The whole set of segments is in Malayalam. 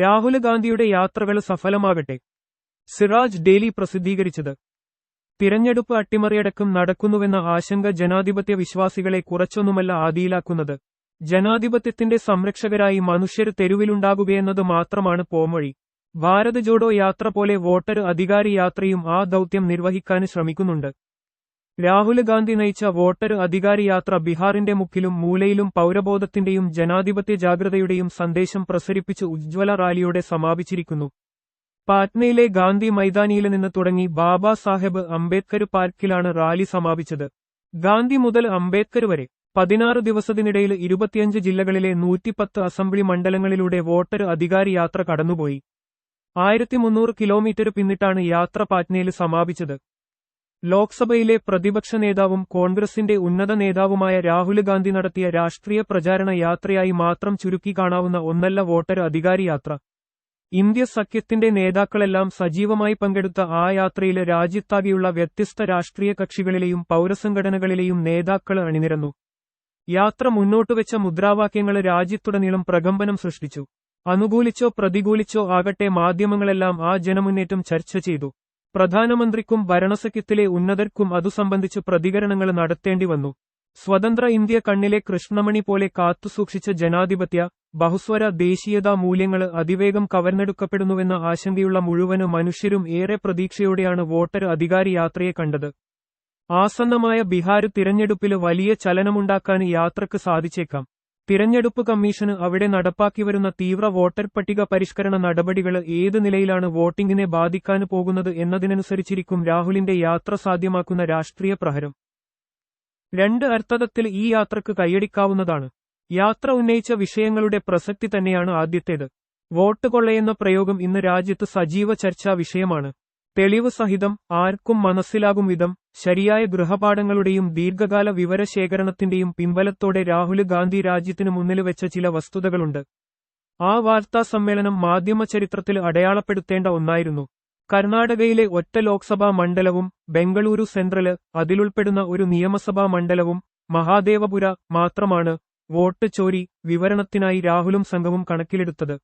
രാഹുൽ ഗാന്ധിയുടെ യാത്രകൾ സഫലമാകട്ടെ. സിറാജ് ഡെയിലി പ്രസിദ്ധീകരിച്ചത്. തിരഞ്ഞെടുപ്പ് അട്ടിമറിയടക്കം നടക്കുന്നുവെന്ന ആശങ്ക ജനാധിപത്യ വിശ്വാസികളെ കുറച്ചൊന്നുമല്ല ആദിയിലാക്കുന്നത്. ജനാധിപത്യത്തിന്റെ സംരക്ഷകരായി മനുഷ്യർ തെരുവിലുണ്ടാകുകയെന്നത് മാത്രമാണ് പോംവഴി. ഭാരത് ജോഡോ യാത്ര പോലെ വോട്ടർ അധികാരി യാത്രയും ആ ദൗത്യം നിർവഹിക്കാൻ ശ്രമിക്കുന്നുണ്ട്. രാഹുൽ ഗാന്ധി നയിച്ച വോട്ടർ അധികാരി യാത്ര ബീഹാറിന്റെ മുക്കിലും മൂലയിലും പൌരബോധത്തിന്റെയും ജനാധിപത്യ ജാഗ്രതയുടെയും സന്ദേശം പ്രസരിപ്പിച്ച് ഉജ്ജ്വല റാലിയോടെ സമാപിച്ചിരിക്കുന്നു. പാറ്റ്നയിലെ ഗാന്ധി മൈതാനിയിൽ നിന്ന് തുടങ്ങി ബാബാ സാഹേബ് അംബേദ്കർ പാർക്കിലാണ് റാലി സമാപിച്ചത്. ഗാന്ധി മുതൽ അംബേദ്കർ വരെ പതിനാറ് ദിവസത്തിനിടയിൽ ഇരുപത്തിയഞ്ച് ജില്ലകളിലെ നൂറ്റിപ്പത്ത് അസംബ്ലി മണ്ഡലങ്ങളിലൂടെ വോട്ടർ അധികാരി യാത്ര കടന്നുപോയി. ആയിരത്തി മുന്നൂറ് കിലോമീറ്റർ പിന്നിട്ടാണ് യാത്ര പാറ്റ്നയിൽ സമാപിച്ചത്. ലോക്സഭയിലെ പ്രതിപക്ഷ നേതാവും കോൺഗ്രസിന്റെ ഉന്നത നേതാവുമായ രാഹുൽ ഗാന്ധി നടത്തിയ രാഷ്ട്രീയ പ്രചാരണ യാത്രയായി മാത്രം ചുരുക്കി കാണാവുന്ന ഒന്നല്ല വോട്ടർ അധികാരി യാത്ര. ഇന്ത്യ സഖ്യത്തിന്റെ നേതാക്കളെല്ലാം സജീവമായി പങ്കെടുത്ത ആ യാത്രയിൽ രാജ്യത്താകെയുള്ള വ്യത്യസ്ത രാഷ്ട്രീയ കക്ഷികളിലെയും പൌരസംഘടനകളിലെയും നേതാക്കൾ അണിനിരന്നു. യാത്ര മുന്നോട്ടുവെച്ച മുദ്രാവാക്യങ്ങൾ രാജ്യത്തുടനീളം പ്രകമ്പനം സൃഷ്ടിച്ചു. അനുകൂലിച്ചോ പ്രതികൂലിച്ചോ ആകട്ടെ മാധ്യമങ്ങളെല്ലാം ആ ജനമുന്നേറ്റം ചർച്ച ചെയ്തു. പ്രധാനമന്ത്രിക്കും ഭരണസഖ്യത്തിലെ ഉന്നതർക്കും അതു സംബന്ധിച്ച് പ്രതികരണങ്ങൾ നടത്തേണ്ടി വന്നു. സ്വതന്ത്ര ഇന്ത്യ കണ്ണിലെ കൃഷ്ണമണി പോലെ കാത്തുസൂക്ഷിച്ച ജനാധിപത്യ ബഹുസ്വര ദേശീയതാ മൂല്യങ്ങൾ അതിവേഗം കവർന്നെടുക്കപ്പെടുന്നുവെന്ന ആശങ്കയുള്ള മുഴുവൻ മനുഷ്യരും ഏറെ പ്രതീക്ഷയോടെയാണ് വോട്ടർ അധികാരി യാത്രയെ കണ്ടത്. ആസന്നമായ ബിഹാർ തിരഞ്ഞെടുപ്പിൽ വലിയ ചലനമുണ്ടാക്കാൻ യാത്രയ്ക്ക് സാധിച്ചേക്കാം. തിരഞ്ഞെടുപ്പ് കമ്മീഷന് അവിടെ നടപ്പാക്കിവരുന്ന തീവ്ര വോട്ടർ പട്ടിക പരിഷ്കരണ നടപടികൾ ഏത് നിലയിലാണ് വോട്ടിംഗിനെ ബാധിക്കാൻ പോകുന്നത് എന്നതിനനുസരിച്ചിരിക്കും രാഹുലിന്റെ യാത്ര സാധ്യമാക്കുന്ന രാഷ്ട്രീയ പ്രഹരം. രണ്ട് അർത്ഥതത്തിൽ ഈ യാത്രയ്ക്ക് കൈയടിക്കാവുന്നതാണ്. യാത്ര ഉന്നയിച്ച വിഷയങ്ങളുടെ പ്രസക്തി തന്നെയാണ് ആദ്യത്തേത്. വോട്ട് കൊള്ളയെന്ന പ്രയോഗം ഇന്ന് രാജ്യത്ത് സജീവ ചർച്ചാ വിഷയമാണ്. തെളിവ് സഹിതം ആർക്കും മനസ്സിലാകും വിധം ശരിയായ ഗൃഹപാഠങ്ങളുടെയും ദീർഘകാല വിവരശേഖരണത്തിന്റെയും പിൻബലത്തോടെ രാഹുൽ ഗാന്ധി രാജ്യത്തിനു മുന്നിൽ വെച്ച ചില വസ്തുതകളുണ്ട്. ആ വാർത്താ സമ്മേളനം മാധ്യമ ചരിത്രത്തിൽ അടയാളപ്പെടുത്തേണ്ട ഒന്നായിരുന്നു. കർണാടകയിലെ ഒറ്റ ലോക്സഭാ മണ്ഡലവും ബംഗളൂരു സെൻട്രൽ അതിലുൾപ്പെടുന്ന ഒരു നിയമസഭാ മണ്ഡലവും മഹാദേവപുര മാത്രമാണ് വോട്ട് ചോരി വിവരണത്തിനായി രാഹുലും സംഘവും കണക്കിലെടുത്തത്.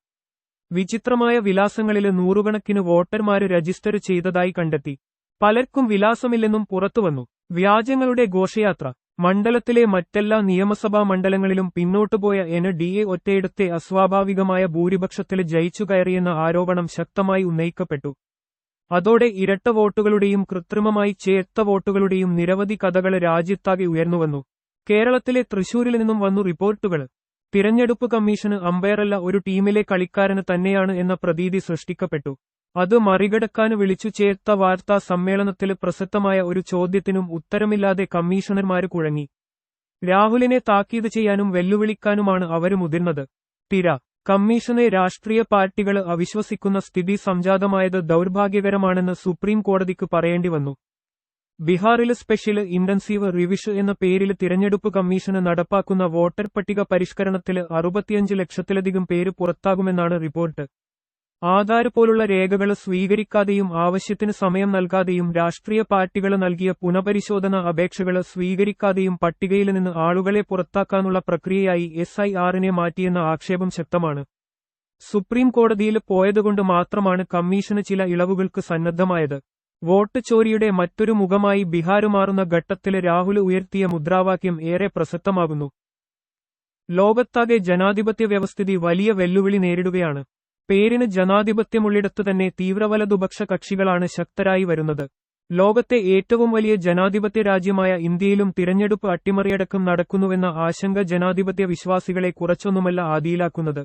വിചിത്രമായ വിലാസങ്ങളിലെ നൂറുകണക്കിന് വോട്ടർമാര് രജിസ്റ്റർ ചെയ്തതായി കണ്ടെത്തി. പലർക്കും വിലാസമില്ലെന്നും പുറത്തുവന്നു. വ്യാജങ്ങളുടെ ഘോഷയാത്ര. മണ്ഡലത്തിലെ മറ്റെല്ലാ നിയമസഭാ മണ്ഡലങ്ങളിലും പിന്നോട്ടുപോയ എൻ. ഡി. എ. ഒറ്റയിടത്തെ അസ്വാഭാവികമായ ഭൂരിപക്ഷത്തിൽ ജയിച്ചു കയറിയെന്ന ആരോപണം ശക്തമായി ഉന്നയിക്കപ്പെട്ടു. അതോടെ ഇരട്ട വോട്ടുകളുടെയും കൃത്രിമമായി ചേർത്ത വോട്ടുകളുടെയും നിരവധി കഥകൾ രാജ്യത്താകെ ഉയർന്നുവന്നു. കേരളത്തിലെ തൃശൂരിൽ നിന്നും വന്നു റിപ്പോർട്ടുകൾ തിരഞ്ഞെടുപ്പ് കമ്മീഷന് അമ്പയറല്ല ഒരു ടീമിലെ കളിക്കാരന് തന്നെയാണ് എന്ന പ്രതീതി സൃഷ്ടിക്കപ്പെട്ടു. അത് മറികടക്കാൻ വിളിച്ചു ചേർത്ത വാർത്താ സമ്മേളനത്തിൽ പ്രസക്തമായ ഒരു ചോദ്യത്തിനും ഉത്തരമില്ലാതെ കമ്മീഷണർമാര് കുഴങ്ങി. രാഹുലിനെ താക്കീത് ചെയ്യാനും വെല്ലുവിളിക്കാനുമാണ് അവർ മുതിർന്നത്. തിര കമ്മീഷനെ രാഷ്ട്രീയ പാർട്ടികൾ അവിശ്വസിക്കുന്ന സ്ഥിതി സംജാതമായത് ദൗർഭാഗ്യകരമാണെന്ന് സുപ്രീം കോടതിക്ക് പറയേണ്ടി വന്നു. ബീഹാറിൽ സ്പെഷ്യൽ ഇന്റൻസീവ് റിവിഷ് എന്ന പേരിൽ തിരഞ്ഞെടുപ്പ് കമ്മീഷന് നടപ്പാക്കുന്ന വോട്ടർ പട്ടിക പരിഷ്കരണത്തിൽ അറുപത്തിയഞ്ച് ലക്ഷത്തിലധികം പേര് പുറത്താകുമെന്നാണ് റിപ്പോർട്ട്. ആധാർ പോലുള്ള രേഖകൾ സ്വീകരിക്കാതെയും ആവശ്യത്തിന് സമയം നൽകാതെയും രാഷ്ട്രീയ പാർട്ടികൾ നൽകിയ പുനഃപരിശോധന അപേക്ഷകൾ സ്വീകരിക്കാതെയും പട്ടികയിൽ നിന്ന് ആളുകളെ പുറത്താക്കാനുള്ള പ്രക്രിയയായി എസ് ഐ ആറിനെ മാറ്റിയെന്ന ആക്ഷേപം ശക്തമാണ്. സുപ്രീം കോടതിയിൽ പോയതുകൊണ്ട് മാത്രമാണ് കമ്മീഷന് ചില ഇളവുകൾക്ക് സന്നദ്ധമായത്. വോട്ട് ചോരിയുടെ മറ്റൊരു മുഖമായി ബീഹാർ മാറുന്ന ഘട്ടത്തിലെ രാഹുൽ ഉയർത്തിയ മുദ്രാവാക്യം ഏറെ പ്രസക്തമാകുന്നു. ലോകത്താകെ ജനാധിപത്യ വ്യവസ്ഥിതി വലിയ വെല്ലുവിളി നേരിടുകയാണ്. പേരിന് ജനാധിപത്യമുള്ളിടത്തു തന്നെ തീവ്രവലതുപക്ഷ കക്ഷികളാണ് ശക്തരായി വരുന്നത്. ലോകത്തെ ഏറ്റവും വലിയ ജനാധിപത്യ രാജ്യമായ ഇന്ത്യയിലും തിരഞ്ഞെടുപ്പ് അട്ടിമറിയടക്കം നടക്കുന്നുവെന്ന ആശങ്ക ജനാധിപത്യ വിശ്വാസികളെ കുറച്ചൊന്നുമല്ല ആദിയിലാക്കുന്നത്.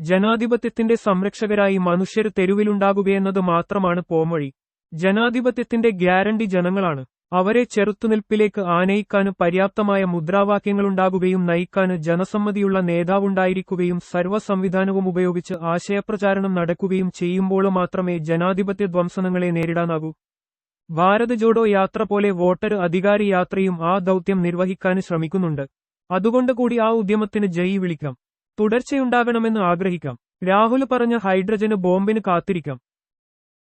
ജനാധിപത്യത്തിന്റെ സംരക്ഷകരായി മനുഷ്യർ തെരുവിലുണ്ടാകുകയെന്നത് മാത്രമാണ് പോംവഴി. ജനാധിപത്യത്തിന്റെ ഗ്യാരണ്ടി ജനങ്ങളാണ്. അവരെ ചെറുത്തുനിൽപ്പിലേക്ക് ആനയിക്കാന് പര്യാപ്തമായ മുദ്രാവാക്യങ്ങളുണ്ടാകുകയും നയിക്കാന് ജനസമ്മതിയുള്ള നേതാവുണ്ടായിരിക്കുകയും സർവ സംവിധാനവും ഉപയോഗിച്ച് ആശയപ്രചാരണം നടക്കുകയും ചെയ്യുമ്പോൾ മാത്രമേ ജനാധിപത്യ ധ്വംസനങ്ങളെ നേരിടാനാകൂ. ഭാരത് ജോഡോ യാത്ര പോലെ വോട്ടർ അധികാരി യാത്രയും ആ ദൗത്യം നിർവഹിക്കാൻ ശ്രമിക്കുന്നുണ്ട്. അതുകൊണ്ട് കൂടി ആ ഉദ്യമത്തിന് ജയി വിളിക്കാം. തുടർച്ചയുണ്ടാകണമെന്ന് ആഗ്രഹിക്കാം. രാഹുൽ പറഞ്ഞ ഹൈഡ്രജന് ബോംബിന് കാത്തിരിക്കാം.